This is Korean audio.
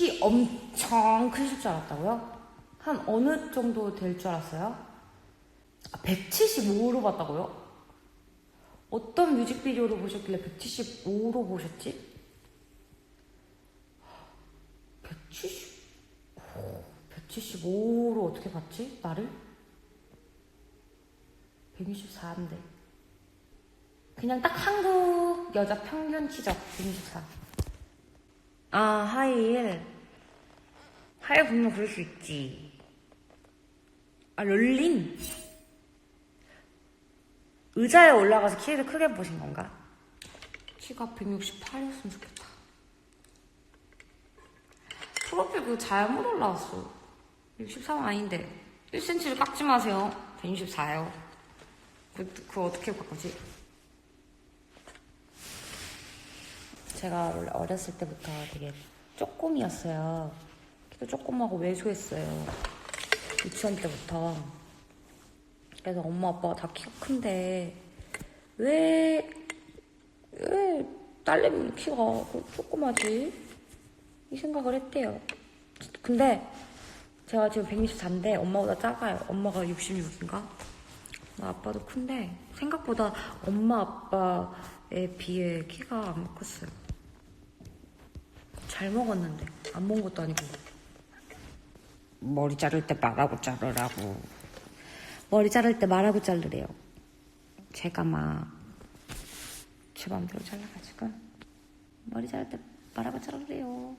키 엄청 크실 줄 알았다고요? 한 어느 정도 될 줄 알았어요? 아, 175로 봤다고요? 어떤 뮤직비디오로 보셨길래 175로 보셨지? 170, 175로 어떻게 봤지? 나를? 164인데. 그냥 딱 한국 여자 평균치적 164. 아, 하이힐. 하이힐 보면 그럴 수 있지. 아, 롤린? 의자에 올라가서 키를 크게 보신 건가? 키가 168이었으면 좋겠다. 프로필 그거 잘못 올라왔어. 63 아닌데. 1cm를 깎지 마세요. 164요. 그, 그거 어떻게 바꾸지? 제가 원래 어렸을 때부터 되게 쪼꼬미였어요. 키도 조그마고 왜소했어요. 유치원 때부터. 그래서 엄마 아빠가 다 키가 큰데 왜, 왜 딸내미 키가 조그마지? 이 생각을 했대요. 근데 제가 지금 164인데 엄마보다 작아요. 엄마가 66인가? 아빠도 큰데 생각보다 엄마 아빠에 비해 키가 안 컸어요. 잘 먹었는데 안 먹은 것도 아니고 머리 자를 때 말하고 자르라고 머리 자를 때 말하고 자르래요. 제가 막제 맘대로 잘라가지고 머리 자를 때 말하고 자르래요.